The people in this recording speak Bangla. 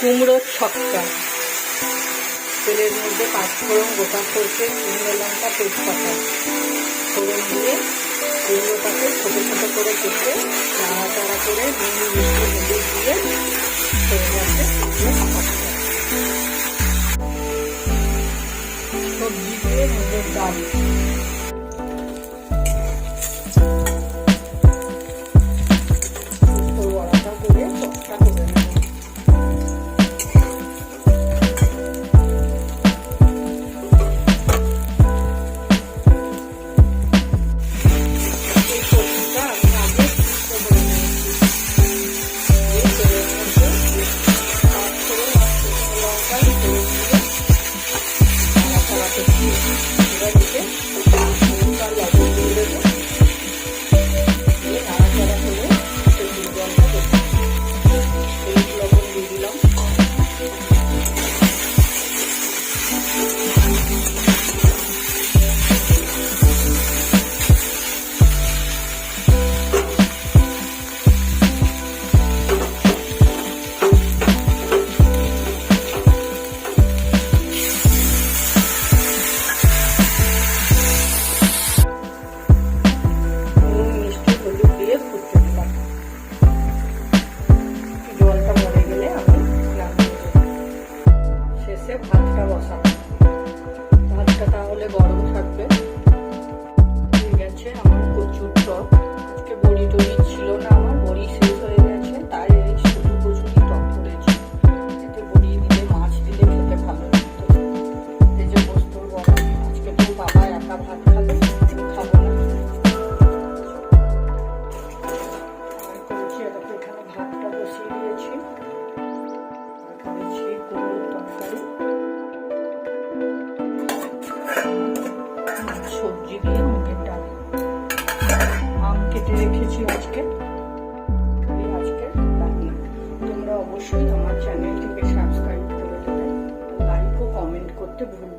কুমড়োর ছক্কা। তেলের মধ্যে পাঁচফোড়ন গোটা করছে কুমড়ো লঙ্কা, তেজপাতা। ফোড়ন দিয়ে কুমড়োটাকে ছোটো ছোটো করে কেটে নাড়াচাড়া করে নুন, মিষ্টি, হলুদ দিয়ে সরষে সবজি দিয়ে ডাল। ঢাকা ভাতটা তাহলে গরম থাকবে। দিচ্ছি আজকে? এই তোমরা অবশ্যই আমার চ্যানেলটিকে সাবস্ক্রাইব করে দেবে। লাইক ও কমেন্ট করতে ভুল